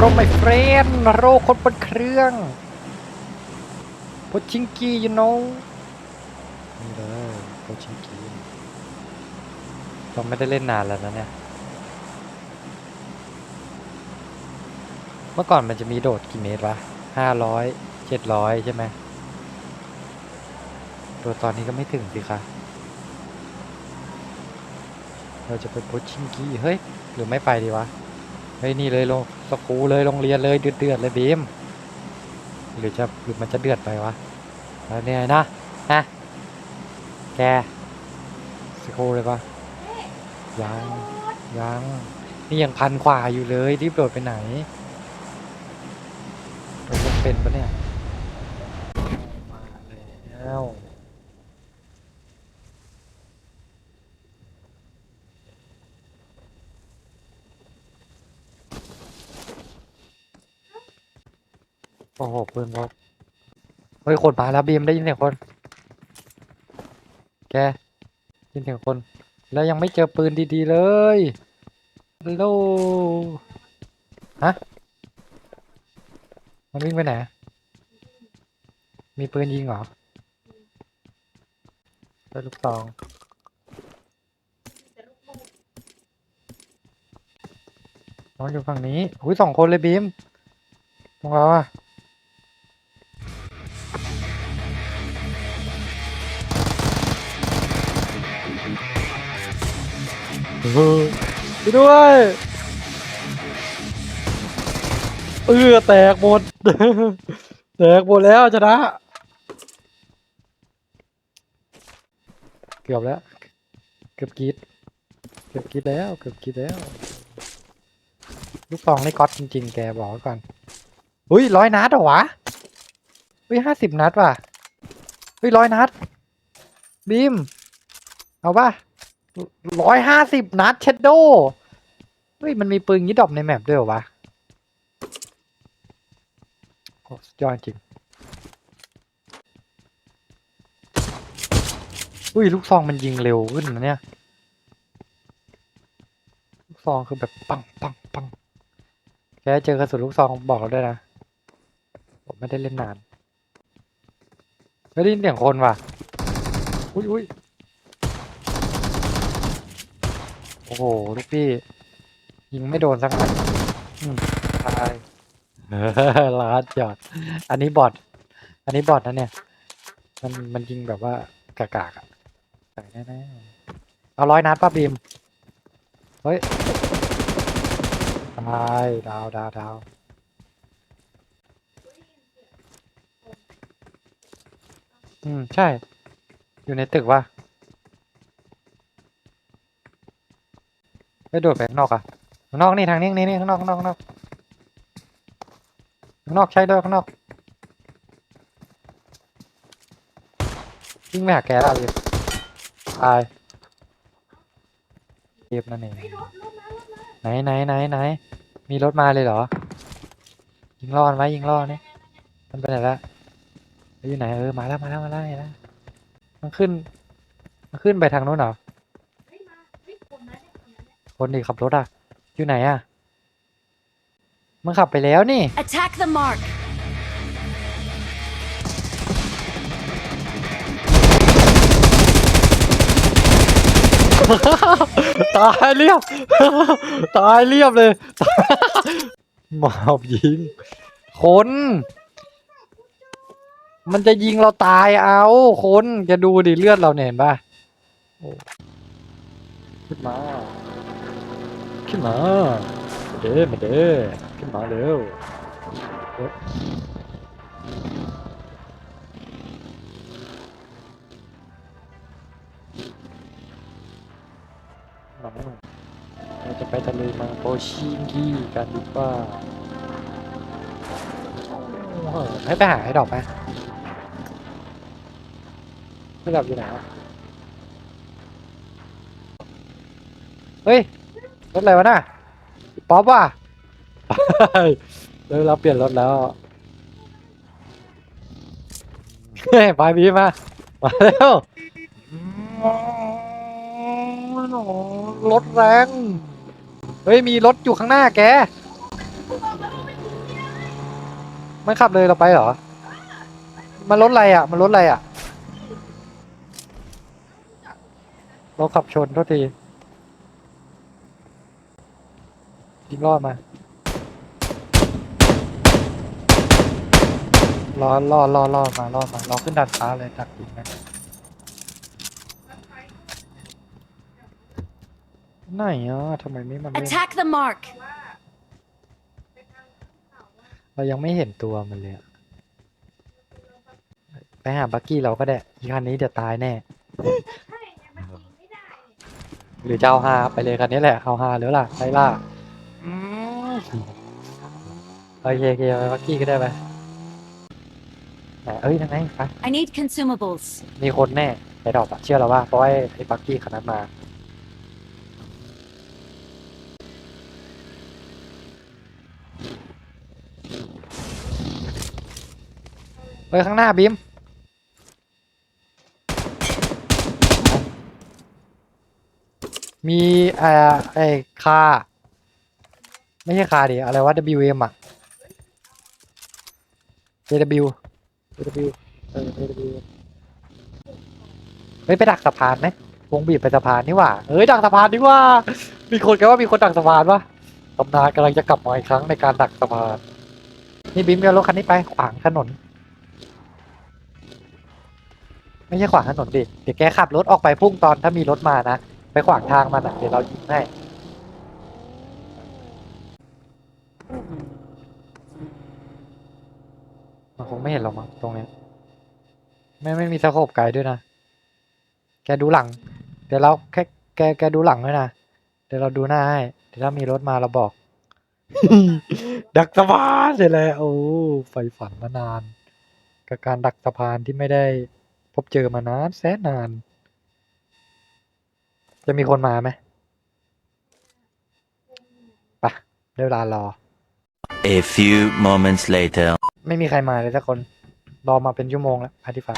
โรไม่เฟรนโรคนบนเครื่องโพชิงกี้ you know นี่เลยโพชิงกี้เราไม่ได้เล่นนานแล้วนะเนี่ย เมื่อก่อนมันจะมีโดดกี่เมตรวะห้าร้อยเจ็ดร้อยใช่ไหมโดดตอนนี้ก็ไม่ถึงสิคะเราจะไปโพชิงกี้ เฮ้ย หรือไม่ไปดีวะ เฮ้ยนี่เลยลงสกูเลยโรงเรียนเลยเดือดเดือดเลยบีมหรือจะหรือมันจะเดือดไปวะแล้วเนี่ยนะฮะแกสกูเลยปะยังยังนี่ยังพันขวาอยู่เลยรีบโดดไปไหนโดดไม่เป็นปะเนี่ยมาแล้ว โอ้โหปืนพกเฮ้ยคนมาแล้วบีมได้ยินเสียงคน แกยินเสียงคน แล้วยังไม่เจอปืนดีๆเลยฮัลโหลฮะมันวิ่งไปไหน มีปืนยิงเหรอได้ลูกซองน้องอยู่ฝั่งนี้ อุ้ยสองคนเลยบีมตรงเราอะ ไปด้วยเออแตกหมด แตกหมดแล้วชนะ เกือบแล้ว เกือบกีดเกือบกีดแล้ว เกือบกีดแล้ว ลูกซองนี่ก๊อตจริงๆ แกบอกก่อนอุ้ยร้อยนัดเหรอวะอุ้ยห้าสิบนัดว่ะอุ้ยร้อยนัดบีม เอาป่ะ ร้อยห้าสิบนัดเชดโดเฮ้ย มันมีปืนยี่ดอกในแมปด้วยเหรอวะโอ้สุดยอดจริง อุ้ย ลูกซองมันยิงเร็วขึ้นนะเนี่ย ลูกซองคือแบบปังปังปังแกเจอกระสุนลูกซองบอกเราด้วยนะ ผมไม่ได้เล่นนาน ไม่ได้ยินเสียงคนว่ะ อุ้ยอุ้ย โอ้โหลูกพี่ ยิงไม่โดนสักนัดอืมตายเออลาดจอด อันนี้บอทอันนี้บอทนะเนี่ย มันมันยิงแบบว่ากากากๆอะใส่แน่ๆเอาร้อยนัดป้าบีม เฮ้ย ตายดาวดาวดาวอืม ใช่ อยู่ในตึกว่ะ ไปโดดไปข้างนอกอะข้างนอกนี่ทางนี้นี่นี่ข้างนอกข้างนอกข้างนอกข้างนอกใช่ด้วยข้างนอกวิ่งไปหาแกแล้วเลยตายเก็บนั่นเองไหนไหนไหนไหนมีรถมาเลยเหรอ ยิงล่อมันไว้ยิงล่อนี่มันไปไหนละอยู่ไหนเออมาแล้วมาแล้วมาแล้วเห็นแล้วมันขึ้น มันขึ้นไปทางโน้นเหรอ คนที่ขับรถอะ อยู่ไหนอะมันขับไปแล้วนี่ Attack the mark! ตายเรียบ ตายเรียบเลยหมอบยิง คน มันจะยิงเราตายเอา คนจะดูดิเลือดเราเนี่ยเห็นป่ะโอ้ขึ้นมา ขึ้นมาเด้มาเด้ขึ้นมาเร็วเอ๊ะมาเราจะไปทะเลมังโปชิงกี้กันดีกว่าโอ้โหให้ไปหาให้ดอกไหมให้ดอกอยู่ไหนวะเฮ้ย ถอะไรวะน่ะป๊อปว่ะเราเปลี่ยนรถแล้วเฮ้ยไปบีมา มาเร็วรถแรง เฮ้ย มีรถอยู่ข้างหน้าแก มันขับเลยเราไปเหรอ มันรถอะไรอะ มันรถอะไรอะ เราขับชนโทษที ยิงรอดมา รอรอรอรอมารอมารอขึ้นดันฟ้าเลยดักยิงนะไหนอะทำไมไม่มันไม่ Attack the mark. เรายังไม่เห็นตัวมันเลยอะไปหาบักกี้เราก็ได้อีคันนี้เดี๋ยวตายแน่ หรือจะเอาฮาไปเลยคันนี้แหละเอาฮาหรือล่ะไล่ล่าอืม โอเคโอเคไปบักกี้ก็ได้ไปไหนเอ้ยยังไงไป I need consumables. มีคนแน่ไปดอกอะเชื่อเราว่าเพราะไอ้ไอ้บักกี้คันนั้นมาไปข้างหน้าบีมมีเอ่อไอ้คา ไม่ใช่คาดิอะไรวะ WM อะ JW JW เออ JW เฮ้ยไปดักสะพานไหมวงบีบไปสะพานนี่ว่าเฮ้ยดักสะพานนี่ว่า มีคนกันว่ามีคนดักสะพานวะตำนานกำลังจะกลับมาอีกครั้งในการดักสะพานนี่บีมเอารถคันนี้ไปขวางถนน ไม่ใช่ขวางถนนดิเดี๋ยวแกขับรถออกไปพุ่งตอนถ้ามีรถมานะไปขวางทางมันอะเดี๋ยวเรายิงให้ มันคงไม่เห็นหรอกมั้งตรงเนี้ยไม่ไม่มีสโคปไกลด้วยนะ แกดูหลัง เดี๋ยวเราแค่แกแกดูหลังด้วยนะ เดี๋ยวเราดูหน้าให้ เดี๋ยวถ้ามีรถมาเราบอก ดักสะพานเสร็จแล้วโอ้ไฟฝันมานาน กับการดักสะพานที่ไม่ได้พบเจอมานานแสนนาน จะมีคนมาไหมไปะได้เวลารอ A few moments later. ไม่มีใครมาเลยสักคน รอมาเป็นชั่วโมงแล้วพาทิฟ้า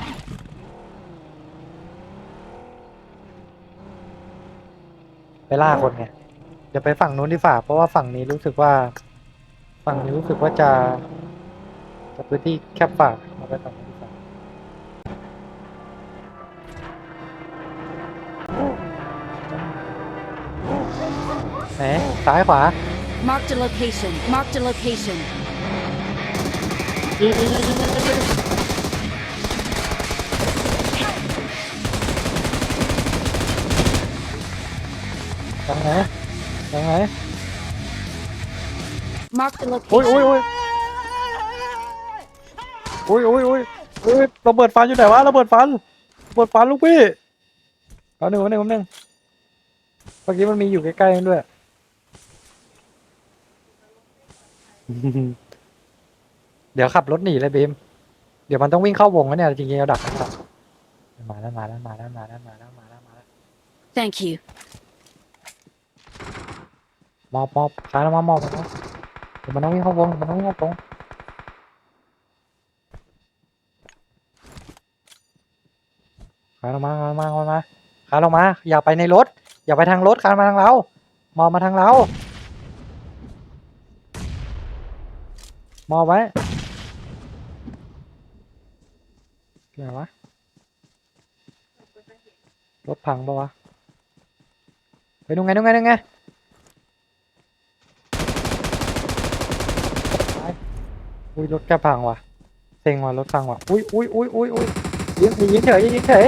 ไปล่าคนไงเดี๋ยวไปฝั่งนู้นดีฝ่า เพราะว่าฝั่งนี้รู้สึกว่า ฝั่งนี้รู้สึกว่าจะจะพื้นที่แคบฝ่าเราไปฝั่งนู้นดีฝ่าไหนซ้ายขวา Marked a location. Marked a location. ทางไหนทางไหน Marked a อุ้ย location. อุ้ยอุ้ยอุ้ยอุ้ยอุ้ยอุ้ยระเบิดฟันอยู่ไหนวะระเบิดฟันระเบิดฟันลูกพี่เอาหนึ่งเอาหนึ่งเอาหนึ่งเมื่อกี้มันมีอยู่ใกล้ๆกันด้วย เดี๋ยวขับรถหนีเลยบีม เดี๋ยวมันต้องวิ่งเข้าวงแล้วเนี่ยจริงๆเราดักมันก่อนมาแล้วมาแล้วมาแล้วมาแล้วมาแล้วมาแล้วมาแล้ว Thank you. มอบมอบซ้ายแล้วมามอบมอบเดี๋ยวมันต้องวิ่งเข้าวงมันต้องวิ่งเข้าวงขานออกมาขานออกมาขานออกมาขานออกมา อย่าไปในรถ อย่าไปทางรถขานมาทางเรา มองมาทางเรา มอไว้ไหนวะ รถพังปะวะ ไปดูไงดูไงดูไงอุ้ยรถแกพังว่ะเซ็งว่ะรถพังว่ะ อุ้ยอุ้ยอุ้ยอุ้ยอุ้ยยิงหนียิงเฉยยิงเฉย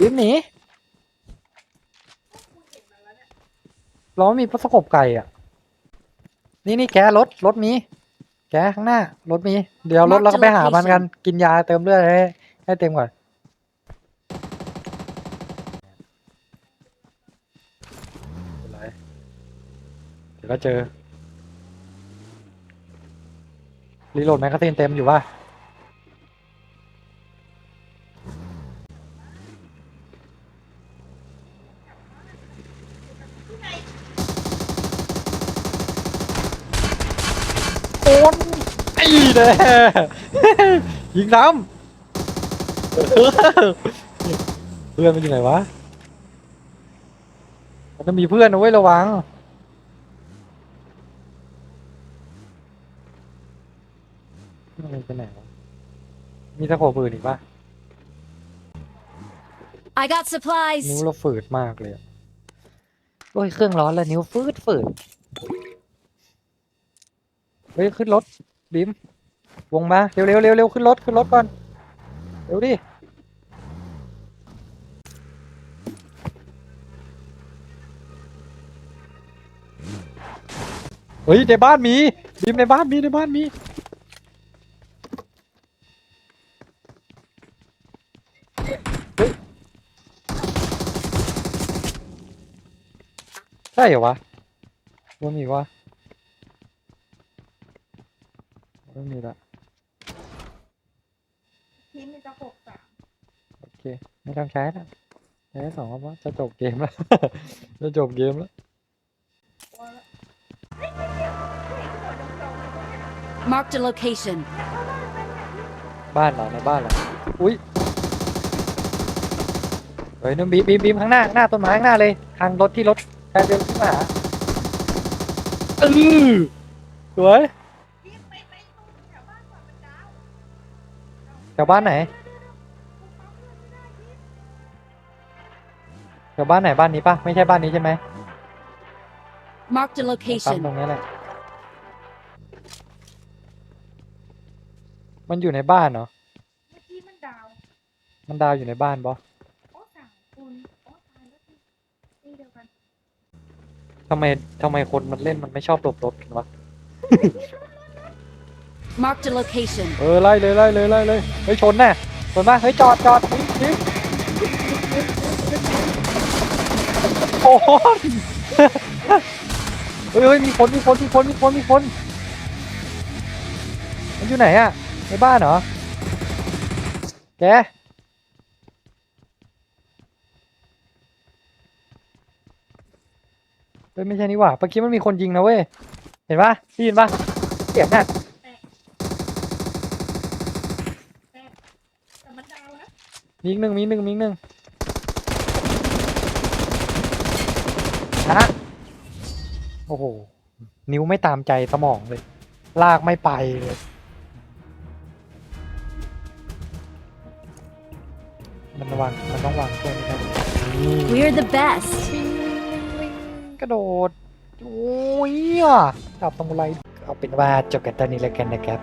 ยิงหนีเราไม่มีพัสกบไก่อะ นี่นี่แกรถรถมี แกข้างหน้ารถมี เดี๋ยวรถเราก็ไปหามันกัน กินยาเติมเลือดให้ให้เต็มก่อน เป็นไรเดี๋ยวก็เจอรีโหลดแมกกาซีนเต็มอยู่ป่ะ ไอ้เด้ยิงน้ำเออเพื่อนมันอยู่ไหนวะมันจะมีเพื่อนนะเว้ยระวังเมันไปไหนวะมีตะโขบอื่นอีกปะ I got supplies. นิ้วเราฝืดมากเลยอะโอ้ยเครื่องร้อนแล้วนิ้วฝืดฝืดเฮ้ยขึ้นรถ บิมวงมาเร็วเร็วเร็วเร็วขึ้นรถขึ้นรถก่อนเร็วดิเฮ้ยในบ้านมีบิมในบ้านมีในบ้านมีใช่เหรอวะว่ามีวะไม่มีละ ทีมมีจะหกสามโอเค ไม่ต้องใช้ละใช้สองแล้วจะจบเกมแล้ว จะจบเกมแล้ว ตัวละเฮ้ยเฮ้ยเฮ้ยเฮ้ยหัวดำๆเลยเนี่ย Marked a location. บ้านเหรอในบ้านเหรออุ้ยเฮ้ยนุ่มบีมบีมบีมข้างหน้าข้างหน้าต้นไม้ข้างหน้าเลยทางรถที่รถแคนเดินขึ้นมาหาอือสวย แถวบ้านไหนแถวบ้านไหนบ้านนี้ปะไม่ใช่บ้านนี้ใช่ไหม Marked a ปั๊ม location. ตรงนี้แหละ มันอยู่ในบ้านเนาะเมื่อกี้มันดาวมันดาวอยู่ในบ้านบอโอ้สามคนโอ้ตายแล้วทีนี่เดียวกันทำไมทำไมคนมันเล่นมันไม่ชอบหลบรถกันวะ Marked a location. เออไล่เลยไล่เลยไล่เลยเฮ้ยชนแน่ชนมาเฮ้ยจอดจอดนี่นี่โอ้โหเฮ้ยเฮ้ยมีคนมีคนมีคนมีคนมีคนมันอยู่ไหนอะในบ้านเหรอแกเฮ้ยไม่ใช่นี่หว่าเมื่อกี้มันมีคนยิงนะเว้ยเห็นปะได้ยินปะเสียงน่ะ แต่มันดาวนะ มีอีกหนึ่งมีอีกหนึ่งมีอีกหนึ่งนะโอ้โห นิ้วไม่ตามใจสมองเลย ลากไม่ไปเลย มันวางมันต้องวางตัวนี้ครับนี่ We're the best. กระโดด โอ้ยอะจับตรงไรเอาเป็นว่าจบกันตอนนี้แล้วกันนะครับ